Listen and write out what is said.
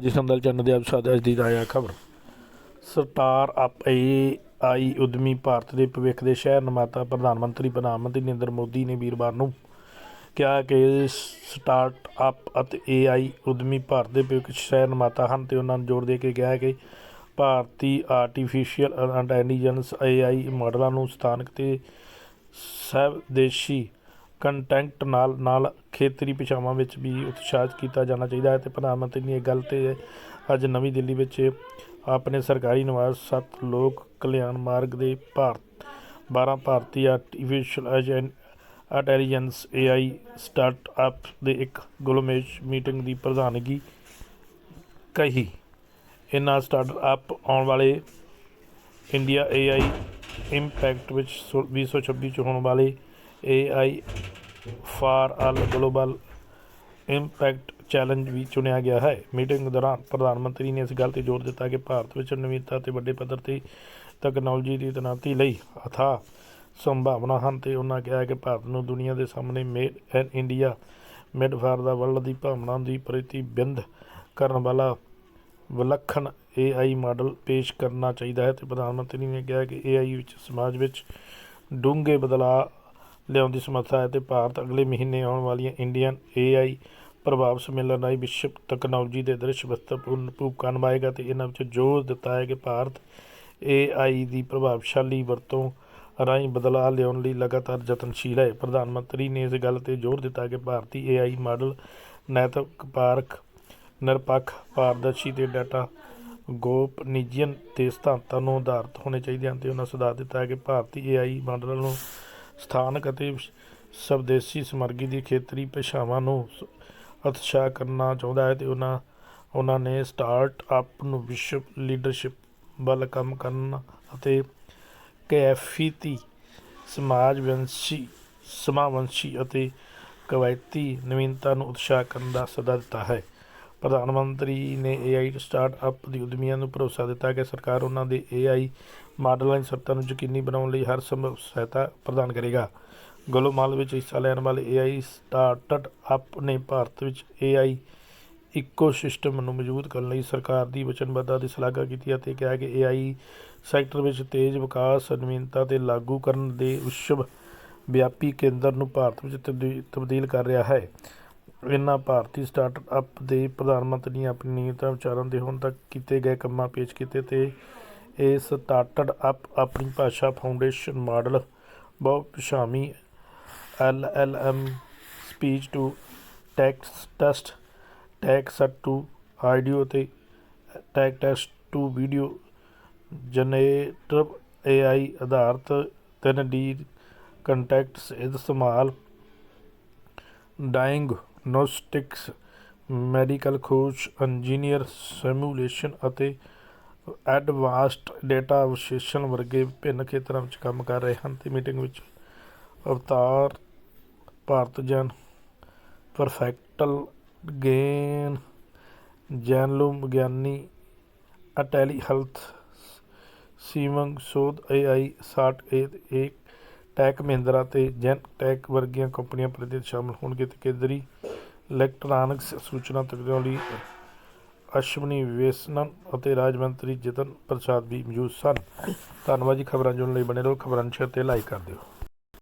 ਜੀ ਸੰਦਲ ਚੰਨ ਦੇ ਆਪ ਸਾਦਾ ਅੱਜ ਦੀ ਤਾਜ਼ਾ ਖਬਰ। ਸਟਾਰ ਅਪ ਏ ਆਈ ਉਦਮੀ ਭਾਰਤ ਦੇ ਭਵਿੱਖ ਦੇ ਸ਼ਹਿਰ ਨਿਰਮਾਤਾ ਪ੍ਰਧਾਨ ਮੰਤਰੀ ਪ੍ਰਧਾਨ ਮੰਤਰੀ ਨਰਿੰਦਰ ਮੋਦੀ ਨੇ ਵੀਰਵਾਰ ਨੂੰ ਕਿਹਾ ਕਿ ਸਟਾਰਟ ਅਪ ਅਤੇ ਏ ਆਈ ਉਦਮੀ ਭਾਰਤ ਦੇ ਭਵਿੱਖ ਸ਼ਹਿਰ ਨਿਰਮਾਤਾ ਹਨ ਤੇ ਉਹਨਾਂ ਨੂੰ ਜ਼ੋਰ ਦੇ ਕੇ ਕਿਹਾ ਕਿ ਭਾਰਤੀ ਆਰਟੀਫੀਸ਼ੀਅਲ ਇੰਟੈਲੀਜੈਂਸ ਏ ਆਈ ਮਾਡਲਾਂ ਨੂੰ ਸਥਾਨਕ ਤੇ ਸਵਦੇਸ਼ੀ ਕੰਟੈਂਟ ਨਾਲ ਨਾਲ ਖੇਤਰੀ ਭਾਸ਼ਾਵਾਂ ਵਿੱਚ ਵੀ ਉਤਸ਼ਾਹਿਤ ਕੀਤਾ ਜਾਣਾ ਚਾਹੀਦਾ ਹੈ ਤੇ ਪ੍ਰਧਾਨ ਮੰਤਰੀ ਨੇ ਇਹ ਗੱਲ ਤੇ ਅੱਜ ਨਵੀਂ ਦਿੱਲੀ ਵਿੱਚ ਆਪਣੇ ਸਰਕਾਰੀ ਨਿਵਾਸ ਸੱਤ ਲੋਕ ਕਲਿਆਣ ਮਾਰਗ ਦੇ ਭਾਰਤ 12 ਭਾਰਤੀ ਆਰਟੀਫੀਸ਼ੀਅਲ ਇੰਟੈਲੀਜੈਂਸ ਏਆਈ ਸਟਾਰਟਅਪ ਦੇ ਇੱਕ ਗਲੋਮੇਸ਼ ਮੀਟਿੰਗ ਦੀ ਪ੍ਰਧਾਨਗੀ ਕਹੀ। ਇਹਨਾਂ ਸਟਾਰਟਅਪ ਆਉਣ ਵਾਲੇ ਇੰਡੀਆ ਏਆਈ ਇੰਪੈਕਟ ਵਿੱਚ ਸੋ- 2026 ਚ ਹੋਣ ਵਾਲੇ A I for all global impact challenge ਵੀ ਚੁਣਿਆ ਗਿਆ ਹੈ। ਮੀਟਿੰਗ ਦੌਰਾਨ ਪ੍ਰਧਾਨ ਮੰਤਰੀ ਨੇ ਇਸ ਗੱਲ ਤੇ ਜ਼ੋਰ ਦਿੱਤਾ ਕਿ ਭਾਰਤ ਵਿੱਚ ਨਵੀਨਤਾ ਤੇ ਵੱਡੇ ਪੱਧਰ ਤੇ ਤਕਨਾਲੋਜੀ ਦੀ ਤੈਨਾਤੀ ਲਈ ਅਥਾ ਸੰਭਾਵਨਾ ਹਨ ਤੇ ਉਹਨਾਂ ਕਿਹਾ ਕਿ ਭਾਰਤ ਨੂੰ ਦੁਨੀਆ ਦੇ ਸਾਹਮਣੇ made in India made for the world ਦੀ ਭਾਵਨਾ ਦੀ ਪ੍ਰਤੀਬਿੰਦ ਕਰਨ ਵਾਲਾ ਵਿਲੱਖਣ AI ਮਾਡਲ ਪੇਸ਼ ਕਰਨਾ ਚਾਹੀਦਾ ਹੈ ਤੇ ਪ੍ਰਧਾਨ ਮੰਤਰੀ ਨੇ ਕਿਹਾ ਕਿ AI ਵਿੱਚ ਸਮਾਜ ਵਿੱਚ ਡੂੰਘੇ ਬਦਲਾਅ ਲਿਆਉਣ ਦੀ ਸਮਰੱਥਾ ਹੈ ਅਤੇ ਭਾਰਤ ਅਗਲੇ ਮਹੀਨੇ ਆਉਣ ਵਾਲੀਆਂ ਇੰਡੀਅਨ AI ਪ੍ਰਭਾਵ ਸੰਮੇਲਨ ਰਾਹੀਂ ਵਿਸ਼ਵ ਤਕਨਾਲੋਜੀ ਦੇ ਦ੍ਰਿਸ਼ ਮਹੱਤਵਪੂਰਨ ਭੂਮਿਕਾ ਨਿਭਾਏਗਾ ਅਤੇ ਇਹਨਾਂ ਵਿੱਚ ਜ਼ੋਰ ਦਿੱਤਾ ਹੈ ਕਿ ਭਾਰਤ AI ਦੀ ਪ੍ਰਭਾਵਸ਼ਾਲੀ ਵਰਤੋਂ ਰਾਹੀਂ ਬਦਲਾਅ ਲਿਆਉਣ ਲਈ ਲਗਾਤਾਰ ਯਤਨਸ਼ੀਲ ਹੈ। ਪ੍ਰਧਾਨ ਮੰਤਰੀ ਨੇ ਇਸ ਗੱਲ ਤੇ ਜ਼ੋਰ ਦਿੱਤਾ ਕਿ ਭਾਰਤੀ AI ਮਾਡਲ ਨੈਤਿਕ ਪਾਰਕ, ਨਿਰਪੱਖ, ਪਾਰਦਰਸ਼ੀ ਤੇ ਡਾਟਾ ਗੋਪਨੀਯਨ ਤੇ ਸਿਧਾਂਤਾਂ ਨੂੰ ਆਧਾਰਿਤ ਹੋਣੇ ਚਾਹੀਦੇ ਹਨ ਤੇ ਉਹਨਾਂ ਸੁਝਾਅ ਦਿੱਤਾ ਹੈ ਕਿ ਭਾਰਤੀ AI ਮਾਡਲ ਨੂੰ ਸਥਾਨਕ ਅਤੇ ਸਵਦੇਸ਼ੀ ਸਮਰਗੀ ਦੀ ਖੇਤਰੀ ਭਾਸ਼ਾਵਾਂ ਨੂੰ ਸ- ਉਤਸ਼ਾਹ ਕਰਨਾ ਚਾਹੁੰਦਾ ਹੈ ਤੇ ਉਹਨਾਂ ਉਹਨਾਂ ਨੇ ਸਟਾਰਟ ਅਪ ਨੂੰ ਵਿਸ਼ਵ ਲੀਡਰਸ਼ਿਪ ਵੱਲ ਕੰਮ ਕਰਨ ਅਤੇ ਕੈਫੀਤੀ ਸਮਾਜ ਵੰਸ਼ੀ ਸਮਾਵੰਸ਼ੀ ਅਤੇ ਕਵਾਇਤੀ ਨਵੀਨਤਾ ਨੂੰ ਉਤਸ਼ਾਹ ਕਰਨ ਦਾ ਸੱਦਾ ਦਿੱਤਾ ਹੈ। ਪ੍ਰਧਾਨ ਮੰਤਰੀ ਨੇ AI ਸਟਾਰਟਅਪ ਦੀ ਉਦਮੀਆਂ ਨੂੰ ਭਰੋਸਾ ਦਿੱਤਾ ਕਿ ਸਰਕਾਰ ਉਹਨਾਂ ਦੇ AI ਮਾਡਲਾਂ ਦੀ ਸੱਤਾ ਨੂੰ ਯਕੀਨੀ ਬਣਾਉਣ ਲਈ ਹਰ ਸੰਭਵ ਸਹਾਇਤਾ ਪ੍ਰਦਾਨ ਕਰੇਗਾ। ਗਲੋਮਾਲ ਵਿੱਚ ਹਿੱਸਾ ਲੈਣ ਵਾਲੇ AI ਸਟਾਰਟਅਪ ਨੇ ਭਾਰਤ ਵਿੱਚ AI ਇਕੋਸਿਸਟਮ ਨੂੰ ਮਜ਼ਬੂਤ ਕਰਨ ਲਈ ਸਰਕਾਰ ਦੀ ਵਚਨਬੱਧਤਾ ਦੀ ਸ਼ਲਾਘਾ ਕੀਤੀ ਅਤੇ ਕਿਹਾ ਕਿ AI ਸੈਕਟਰ ਵਿੱਚ ਤੇਜ਼ ਵਿਕਾਸ, ਨਵੀਨਤਾ ਤੇ ਲਾਗੂ ਕਰਨ ਦੇ ਵਿਸ਼ਵ ਵਿਆਪੀ ਕੇਂਦਰ ਨੂੰ ਭਾਰਤ ਵਿੱਚ ਤਬਦੀ- ਤਬਦੀਲ ਕਰ ਰਿਹਾ ਹੈ। ਇਹਨਾਂ ਭਾਰਤੀ ਸਟਾਰਟਅਪ ਦੇ ਪ੍ਰਧਾਨ ਮੰਤਰੀ ਨੇ ਆਪਣੀ ਨੀਯਤਾਂ ਵਿਚਾਰਾਂ ਦੇ ਹੁਣ ਤੱਕ ਕੀਤੇ ਗਏ ਕੰਮਾਂ ਪੇਸ਼ ਕੀਤੇ ਅਤੇ ਇਹ ਸਟਾਰਟਅਪ ਆਪਣੀ ਭਾਸ਼ਾ foundation model ਬਹੁਸ਼ਾਮੀ L L M speech to text test text to audio ਅਤੇ tech test to video generative AI ਆਧਾਰਿਤ 3D ਕੰਟੈਕਟਸ ਇਸਤੇਮਾਲ ਡਾਇਗਨੋਸਟਿਕਸ ਮੈਡੀਕਲ ਖੋਜ ਇੰਜੀਨੀਅਰ ਸਿਮੂਲੇਸ਼ਨ ਅਤੇ ਐਡਵਾਂਸਡ ਡੇਟਾ ਵਿਸ਼ਲੇਸ਼ਣ ਵਰਗੇ ਵਿਭਿੰਨ ਖੇਤਰਾਂ ਵਿੱਚ ਕੰਮ ਕਰ ਰਹੇ ਹਨ ਅਤੇ ਮੀਟਿੰਗ ਵਿੱਚ ਅਵਤਾਰ ਭਾਰਤ ਜਨ ਪਰਫੈਕਟਲ ਗੇਨ ਜੈਨਲੂਮ ਵਿਗਿਆਨੀ ਅਟੈਲੀ ਹੈਲਥ ਸੀਮੰਗ, ਸੋਧ ਏਆਈ ਸਾਟ ਏ ਏ ਟੈਕ ਮਹਿੰਦਰਾ ਤੇ ਜੈਨ ਟੈਕ ਵਰਗੀਆਂ ਕੰਪਨੀਆਂ ਪ੍ਰਤੀ ਸ਼ਾਮਲ ਹੋਣਗੇ ਤੇ ਕੇਂਦਰੀ ਇਲੈਕਟ੍ਰਾਨਿਕਸ ਸੂਚਨਾ ਤਕਨਾਲੋਜੀ, ਅਸ਼ਵਨੀ ਵੇਸਨਨ ਅਤੇ ਰਾਜ ਮੰਤਰੀ ਜਤਨ ਪ੍ਰਸਾਦ ਵੀ ਮੌਜੂਦ ਸਨ। ਧੰਨਵਾਦ ਜੀ ਖਬਰਾਂ ਜੁੜਨ ਲਈ ਬਣੇ ਰਹੋ। ਖਬਰਾਂ ਨੂੰ ਸ਼ੇਅਰ ਤੇ ਲਾਈਕ ਕਰ ਦਿਓ।